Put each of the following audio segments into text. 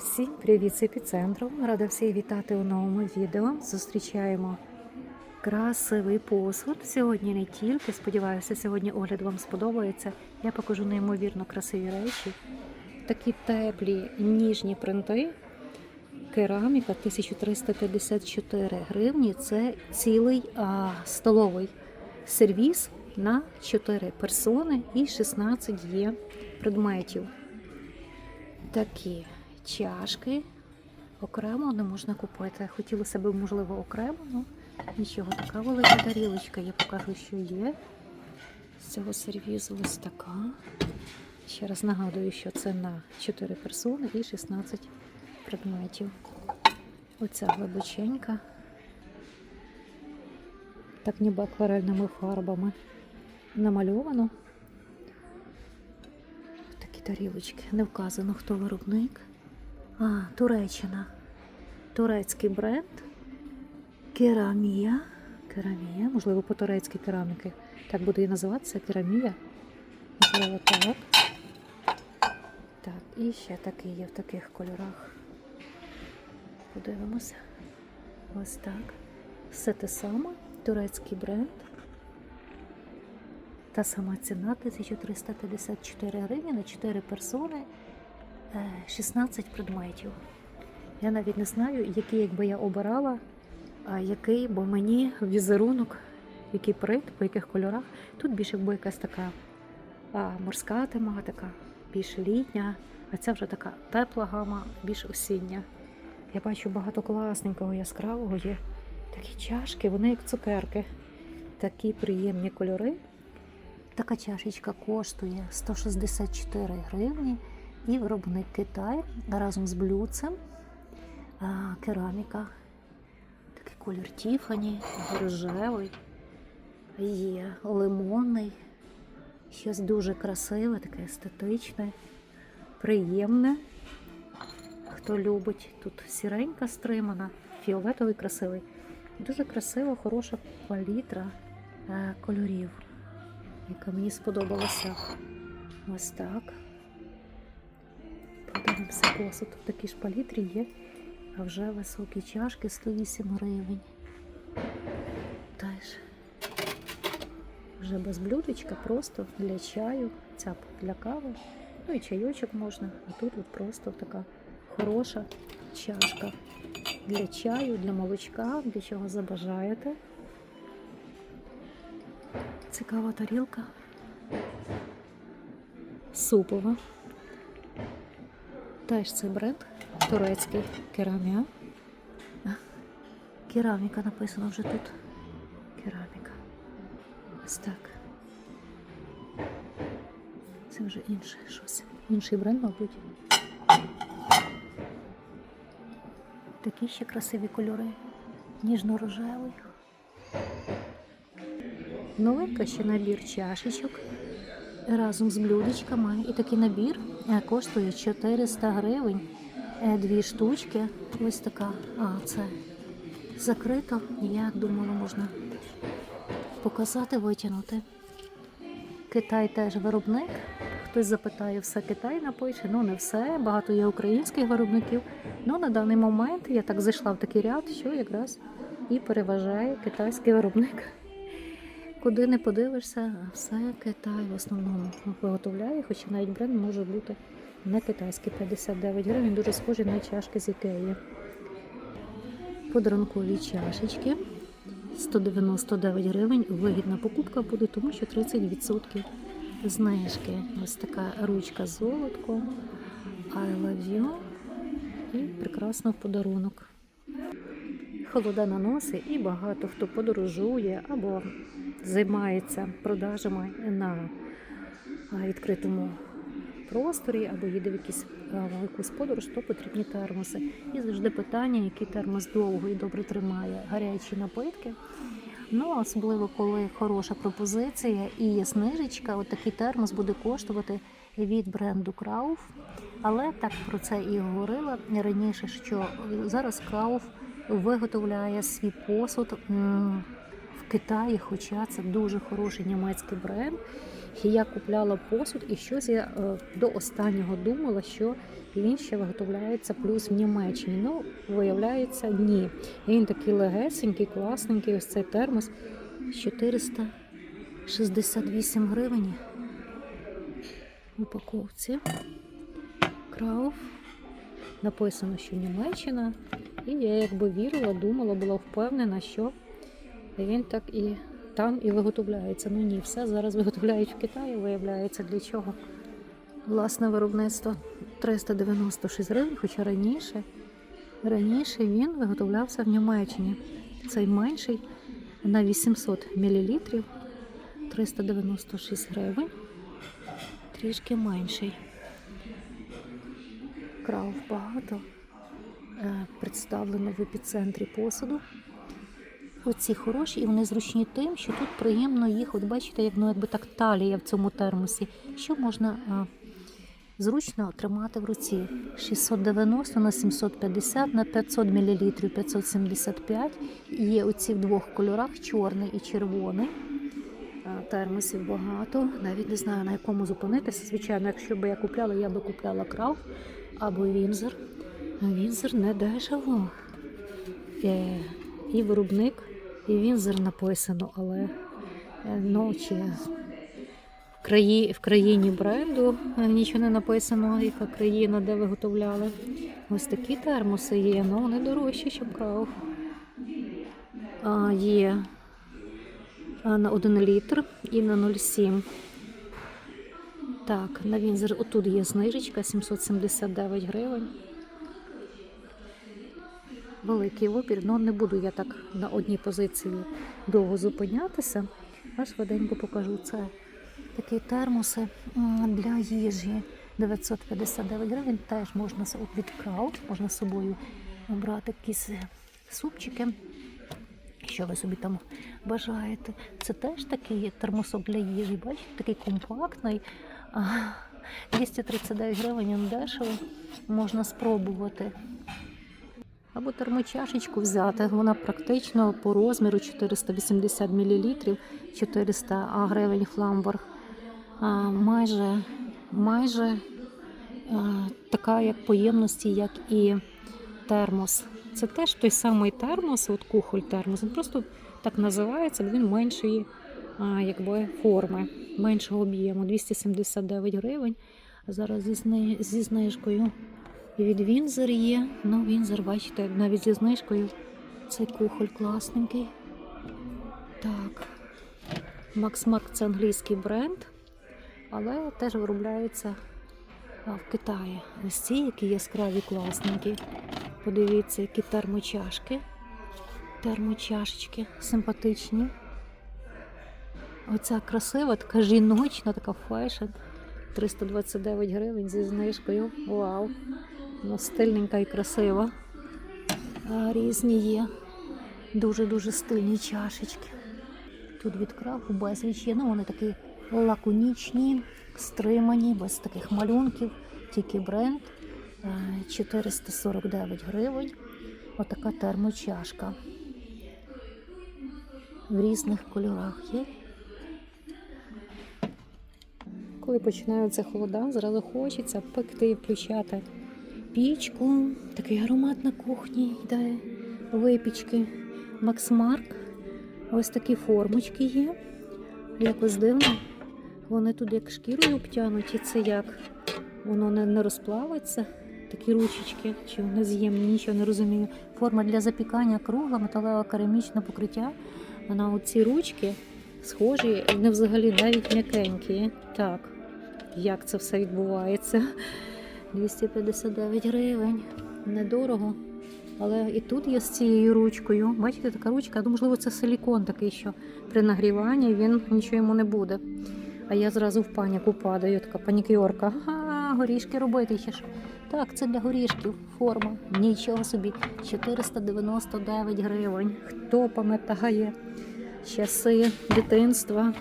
Всім привіт з епіцентру. Рада всіх вітати у новому відео. Зустрічаємо красивий посуд. Сьогодні не тільки. Сподіваюся, сьогодні огляд вам сподобається. Я покажу неймовірно красиві речі. Такі теплі ніжні принти. Кераміка 1354 гривні. Це цілий а, столовий сервіс на 4 персони і 16 є предметів. Такі чашки окремо не можна купити. Хотілося б, можливо, окремо, ну нічого, така велика тарілочка. Я покажу, що є. З цього сервізу ось така. Ще раз нагадую, що це на 4 персони і 16 предметів. Оця глибоченька. Так ніби акварельними фарбами намальовано. Такі тарілочки. Не вказано, хто виробник. А, Туреччина. Турецький бренд. Керамія. Керамія. Можливо, по-турецьки кераміки. Так буде і називатися керамія. Можливо, так. Так, і ще такий є в таких кольорах. Подивимося. Ось так. Все те саме. Турецький бренд. Та сама ціна 1354 гривні на 4 персони, 16 предметів. Я навіть не знаю, який якби я обирала, а який, бо мені візерунок, який прит, по яких кольорах. Тут більше якби якась така а, морська тематика, більш літня, а ця вже така тепла гама, більш осіння. Я бачу багато класненького, яскравого є. Такі чашки, вони як цукерки, такі приємні кольори. Така чашечка коштує 164 гривні і виробник Китай разом з блюдцем. Кераміка. Такий колір Тіфані, рожевий, є лимонний, щось дуже красиве, таке естетичне, приємне. Хто любить, тут сіренька стримана, фіолетовий красивий. Дуже красива, хороша палітра е, кольорів яка мені сподобалася. Ось так. Подивимося. Тут такі ж палітрі є, а вже високі чашки 108 гривень. Теж вже без блюдечка, просто для чаю, ця для кави. Ну і чайочок можна. А тут от просто така хороша чашка для чаю, для молочка, для чого забажаєте. Цікава тарілка. Супова. Теж це бренд турецький керамія. Кераміка написано вже тут. Кераміка. Ось так. Це вже інше щось. Інший бренд, мабуть. Такі ще красиві кольори. Ніжно-рожевий. Новинка ще набір чашечок разом з блюдечками. І такий набір е, коштує 400 гривень. Е, Дві штучки. Ось така. А, це закрито. Я думала, можна показати, витягнути. Китай теж виробник. Хтось запитає, все Китай напише. Ну, не все. Багато є українських виробників. Ну, на даний момент я так зайшла в такий ряд, що якраз і переважає китайський виробник. Куди не подивишся, все Китай в основному виготовляє, хоча навіть бренд може бути не китайський 59 гривень, дуже схожі на чашки з Ікеї. Подарункові чашечки 199 гривень. Вигідна покупка буде, тому що 30% знижки. Ось така ручка з золотком. I love you. І прекрасно в подарунок холода на носи, і багато хто подорожує або займається продажами на відкритому просторі, або їде в якісь якусь подорож, то потрібні термоси. І завжди питання, який термос довго і добре тримає гарячі напитки. Ну, особливо, коли хороша пропозиція і є снижечка, от такий термос буде коштувати від бренду Крауф. Але так про це і говорила раніше, що зараз Крауф виготовляє свій посуд в Китаї, хоча це дуже хороший німецький бренд. І я купляла посуд, і щось я е, до останнього думала, що він ще виготовляється плюс в Німеччині. Ну, виявляється, ні. Він такий легесенький, класненький, ось цей термос 468 гривень. В упаковці. Крауф. Написано, що Німеччина. І я якби вірила, думала, була впевнена, що він так і там і виготовляється. Ну ні, все зараз виготовляють в Китаї, виявляється для чого. Власне виробництво 396 гривень, хоча раніше, раніше він виготовлявся в Німеччині. Цей менший на 800 мл 396 гривень. Трішки менший. Крав багато. Е, Представлено в епіцентрі посуду. Оці хороші і вони зручні тим, що тут приємно їх, от бачите, як ну, якби так талія в цьому термосі, що можна а, зручно тримати в руці. 690 на 750 на 500 мл 575. І є оці в двох кольорах чорний і червоний. Термосів багато. Навіть не знаю на якому зупинитися. Звичайно, якщо б я купляла, я би купляла крав або Вінзер. А Вінзер не дешево. Е, І виробник, і Вінзер написано, але е, ну, в, краї, в країні бренду е, нічого не написано, яка країна, де виготовляли. Ось такі термоси є, ну вони дорожчі, ніж крав. А, є на 1 літр і на 0,7. Так, на Вінзер отут є знижечка 779 гривень. Великий вибір, але не буду я так на одній позиції довго зупинятися. А швиденько покажу це. Такі термоси для їжі 959 гривень. Теж можна від крауд, можна з собою брати якісь супчики. Що ви собі там бажаєте? Це теж такий термосок для їжі. Бачите, такий компактний. 239 гривень він дешево. Можна спробувати. Або термочашечку взяти. Вона практично по розміру 480 мл, 400 гривень фламборг. Майже, майже а, така як поємності, як і термос. Це теж той самий термос, от кухоль термос. Він просто так називається, бо він меншої якби, форми, меншого об'єму. 279 гривень. Зараз зі знижкою. І від Вінзер є. Ну, Вінзер, бачите, навіть зі знижкою. Цей кухоль класненький. Так. Марк це англійський бренд, але теж виробляється в Китаї. Ось ці, які яскраві класненькі. Подивіться, які термочашки. Термочашечки симпатичні. Оця красива, така жіночна, така фешн. 329 гривень зі знижкою. Вау! Ну, стильненька і красива. Різні є. Дуже-дуже стильні чашечки. Тут від крафу безліч є. Ну, вони такі лаконічні, стримані, без таких малюнків, тільки бренд. Е, 449 гривень. Отака термочашка. В різних кольорах є. Коли починаються холода, зразу хочеться пекти і включати пічку. Такий аромат на кухні йде, випічки. Максмарк. Ось такі формочки є. Якось дивно. Вони тут як шкірою обтянуті. Це як? Воно не, не розплавиться. Такі ручечки, чи вони з'ємні, нічого не розумію. Форма для запікання кругла, металеве керамічне покриття. А на оці ручки схожі, не взагалі навіть м'якенькі. Так, як це все відбувається? 259 гривень. Недорого. Але і тут є з цією ручкою. Бачите, така ручка, ну, можливо, це силікон такий, що при нагріванні він нічого йому не буде. А я зразу в паніку падаю, така панікйорка. Ага, горішки робити ще ж. Так, це для горішків форма. Нічого собі. 499 гривень. Хто пам'ятає часи дитинства,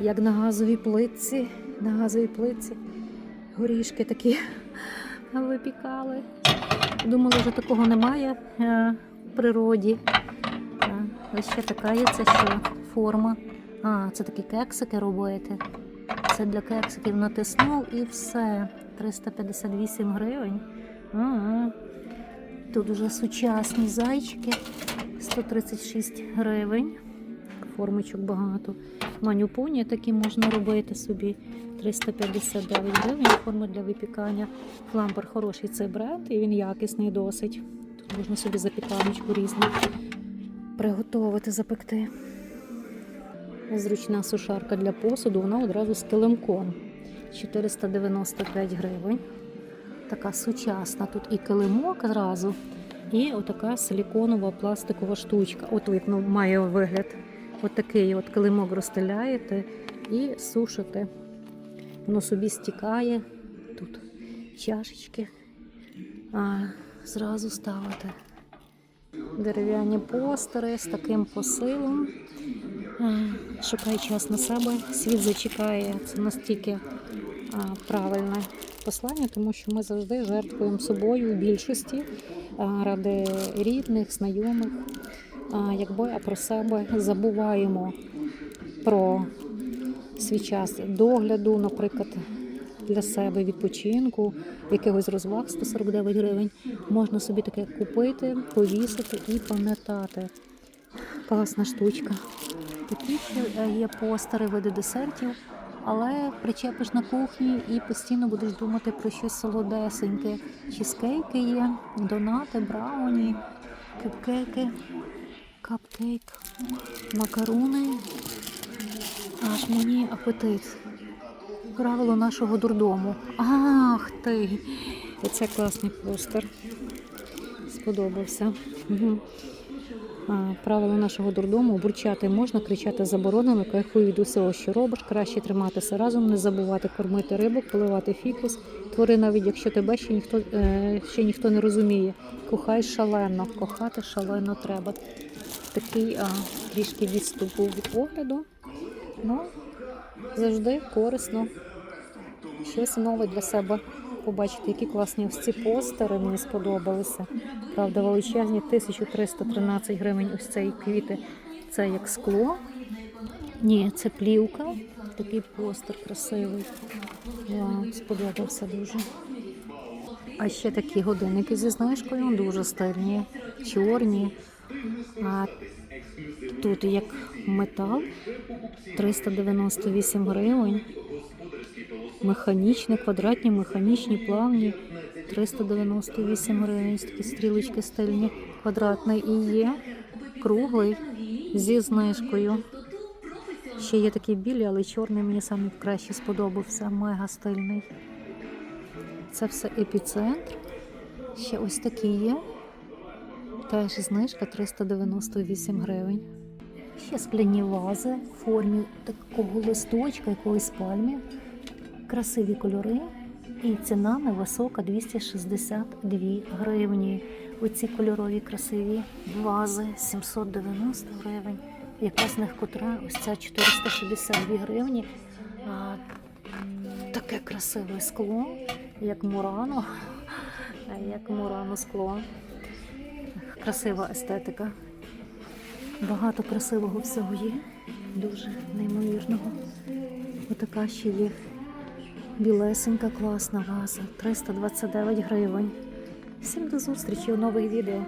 як на газовій плитці, на газовій плитці горішки такі випікали. Думали, що такого немає е, в природі. Е, Ось ще така є це що форма. А, це такі кексики робити. Це для кексиків натиснув і все. 358 гривень. Ага. Тут уже сучасні зайчики. 136 гривень. Формочок багато. Манюпоні такі можна робити собі. 359 гривень. Форма для випікання. Фламбер хороший цей бренд і він якісний досить. Тут можна собі запіканочку різну приготувати, запекти. Зручна сушарка для посуду, вона одразу з килимком. 495 гривень. Така сучасна. Тут і килимок зразу, і отака силіконова пластикова штучка. От видно, має вигляд. От такий от килимок розстеляєте і сушите. Воно собі стікає. Тут чашечки. А, зразу ставите. Дерев'яні постери з таким посилом. Шукай час на себе, світ зачекає. Це настільки правильне послання, тому що ми завжди жертвуємо собою в більшості ради рідних, знайомих. Якби про себе забуваємо про свій час догляду, наприклад, для себе відпочинку, якихось розваг 149 гривень. Можна собі таке купити, повісити і пам'ятати. Класна штучка. Такі е, є постери види десертів, але причепиш на кухні і постійно будеш думати про щось солодесеньке. Чізкейки є, донати, брауні, кепкейки, капкейк, макаруни. Аж мені апетит. Правило нашого дурдому. Ах ти! Оце класний постер. Сподобався. Угу. А, Правило нашого дурдому бурчати можна, кричати заборонено, кайфуй від усього, що робиш, краще триматися разом, не забувати кормити рибок, поливати фікус. Твори навіть якщо тебе ще ніхто е, ще ніхто не розуміє. Кохай шалено, кохати шалено треба. Такий а, трішки відступу від огляду. Ну, завжди корисно щось нове для себе побачити, які класні ось ці постери мені сподобалися. Правда, величезні 1313 гривень. Ось цей квіти. Це як скло. Ні, це плівка. Такий постер красивий. Вау, сподобався дуже. А ще такі годинники зі знижкою, дуже стильні, чорні. А тут як метал 398 гривень. Механічні, квадратні, механічні, плавні. 398 гривень. Такі стрілочки стильні, квадратний і є круглий зі знижкою. Ще є такі білі, але чорний мені саме краще сподобався. Мега стильний. Це все епіцентр. Ще ось такі є. Теж знижка 398 гривень. Ще скляні вази в формі такого листочка, якоїсь пальми. Красиві кольори. І ціна невисока 262 гривні. Оці кольорові красиві вази 790 гривень. Яка з них котра? Ось ця 462 гривні. А, таке красиве скло, як Мурано. Як Мурано скло. Красива естетика. Багато красивого всього є. Дуже неймовірного. Отака ще є білесенька, класна ваза. 329 гривень. Всім до зустрічі у нових відео.